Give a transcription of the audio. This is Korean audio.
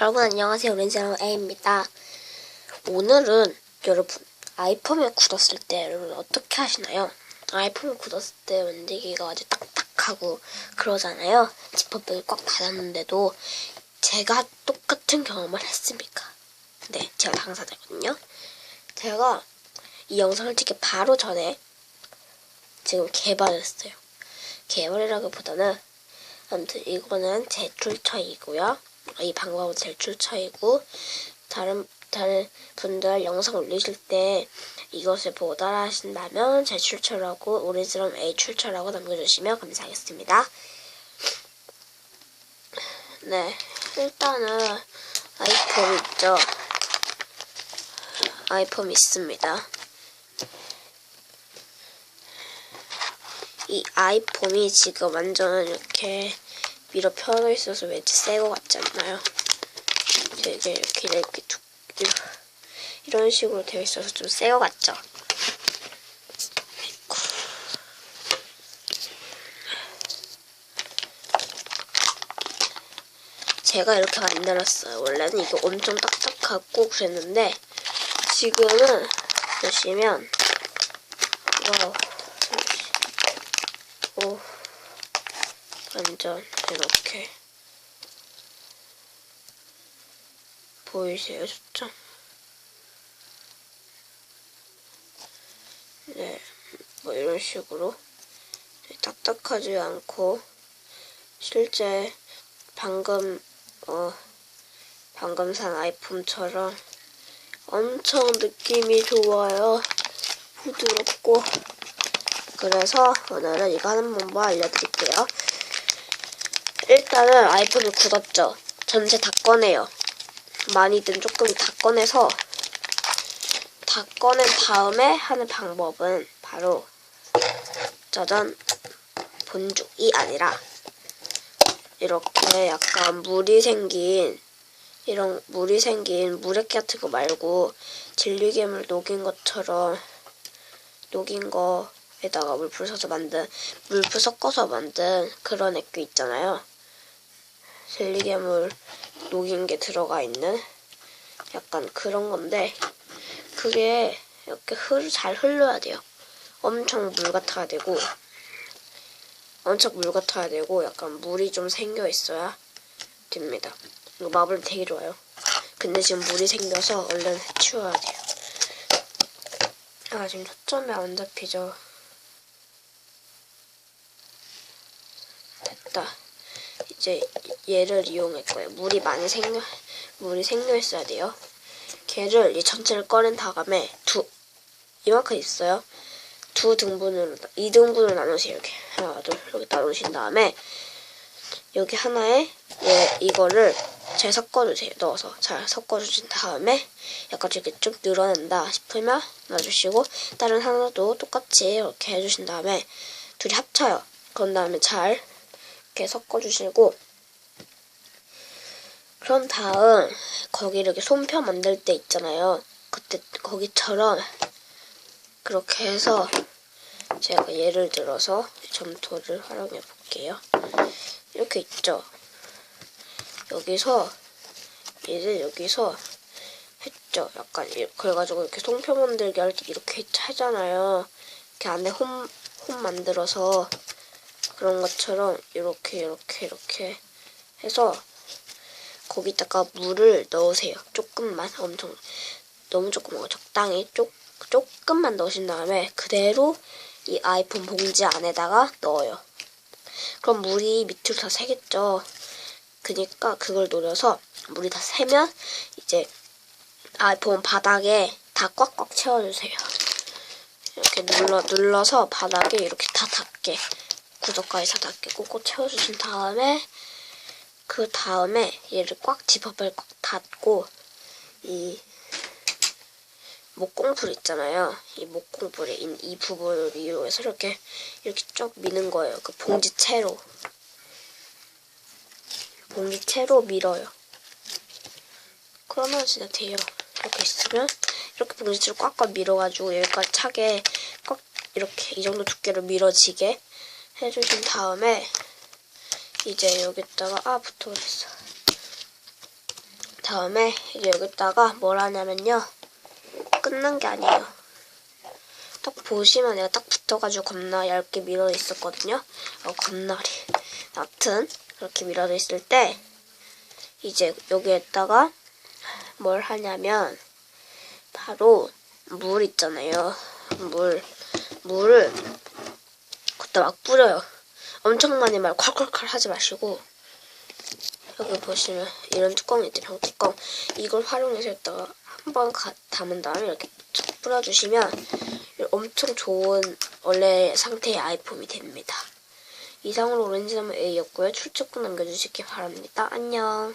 여러분 안녕하세요. 오렌지랑 A입니다. 오늘은 여러분 아이폰을 굳었을 때 여러분 어떻게 하시나요? 아이폰을 굳었을 때 만들기가 아주 딱딱하고 그러잖아요. 지퍼백이 꽉 닫았는데도 제가 똑같은 경험을 했습니까? 네, 제가 당사자거든요. 제가 이 영상을 찍기 바로 전에 지금 개발했어요. 개발이라기보다는 아무튼 이거는 제 출처이고요. 이 방법은 제 출처이고 다른 다른 분들 영상 올리실 때 이것을 보고 따라 하신다면 제 출처라고 오리지널 A 출처라고 남겨주시면 감사하겠습니다. 네, 일단은 아이폰 있죠. 아이폰 있습니다. 이 아이폼이 지금 완전 이렇게 위로 펴져 있어서 왠지 새 거 같지 않나요? 되게 이렇게 이렇게 두, 이런 식으로 되어 있어서 좀 새 거 같죠? 아이고. 제가 이렇게 만들었어요. 원래는 이게 엄청 딱딱하고 그랬는데 지금은 보시면 이거 오, 완전 이렇게 보이세요, 좋죠? 네, 뭐 이런 식으로 딱딱하지 않고 실제 방금 어 방금 산 아이폰처럼 엄청 느낌이 좋아요. 부드럽고 그래서 오늘은 이거 하는 방법 알려드릴게요. 일단은 아이폰을 굳었죠. 전체 다 꺼내요. 많이든 조금 다 꺼내서 다 꺼낸 다음에 하는 방법은 바로 짜잔 본죽이 아니라 이렇게 약간 물이 생긴 이런 물이 생긴 물액 같은 거 말고 진리괴물 녹인 것처럼 녹인 거에다가 물풀 써서 만든 물풀 섞어서 만든 그런 액규 있잖아요. 진리괴물 녹인 게 들어가 있는 약간 그런 건데 그게 이렇게 흐, 잘 흘러야 돼요. 엄청 물 같아야 되고 엄청 물 같아야 되고 약간 물이 좀 생겨 있어야 됩니다. 이거 마블 되게 좋아요. 근데 지금 물이 생겨서 얼른 치워야 돼요. 아 지금 초점이 안 잡히죠. 됐다. 이제 얘를 이용할 거예요. 물이 많이 생겨 물이 생겨 있어야 돼요. 걔를 이 전체를 꺼낸 다음에 두 이만큼 있어요. 두 등분으로 이 등분으로 나누세요. 이렇게 하나 둘 이렇게 나누신 다음에 여기 하나에 얘 이거를 잘 섞어주세요. 넣어서 잘 섞어주신 다음에 약간 이렇게 좀 늘어난다 싶으면 놔주시고 다른 하나도 똑같이 이렇게 해주신 다음에 둘이 합쳐요. 그런 다음에 잘 이렇게 섞어주시고 그런 다음 거기 이렇게 손표 만들 때 있잖아요. 그때 거기처럼 그렇게 해서 제가 예를 들어서 점토를 활용해 볼게요. 이렇게 있죠. 여기서 이제 여기서 했죠. 약간 이- 그래가지고 이렇게 송표 만들기 할 때 이렇게 하잖아요. 이렇게 안에 홈, 홈 만들어서 그런 것처럼 이렇게 이렇게 이렇게 해서 거기다가 물을 넣으세요. 조금만 엄청 너무 조금 적당히 조, 조금만 넣으신 다음에 그대로 이 아이폰 봉지 안에다가 넣어요. 그럼 물이 밑으로 다 새겠죠. 그니까 그걸 노려서 물이 다 새면 이제 아이폰 바닥에 다 꽉꽉 채워주세요. 이렇게 눌러 눌러서 바닥에 이렇게 다 닿게 구석까지 다 닿게 꼭꼭 채워주신 다음에 그 다음에 얘를 꽉 지퍼벨 꽉 닫고 이 목공풀 있잖아요. 이 목공풀에 이, 이 부분을 이용해서 이렇게 이렇게 쭉 미는 거예요. 그 봉지채로 봉지채로 밀어요. 그러면 진짜 돼요. 이렇게 있으면 이렇게 봉지채로 꽉꽉 밀어가지고 여기까지 차게 꽉 이렇게 이 정도 두께로 밀어지게 해주신 다음에 이제 여기다가 아 붙어버렸어. 다음에 이제 여기다가 뭘 하냐면요. 끝난 게 아니에요. 딱 보시면 내가 딱 붙어가지고 겁나 얇게 밀어 있었거든요. 어, 겁나리. 아무튼 그렇게 밀어 있을 때 이제 여기에다가 뭘 하냐면 바로 물 있잖아요. 물 물을 그때 막 뿌려요. 엄청 많이 말 콸콸콸 하지 마시고 여기 보시면 이런 뚜껑이 있죠 병뚜껑 이걸 활용해서 여기다가 한번 담은 다음에 이렇게 쫙 뿌려주시면 엄청 좋은 원래 상태의 아이폼이 됩니다. 이상으로 오렌지나무 A였고요. 꼭 남겨주시기 바랍니다. 안녕.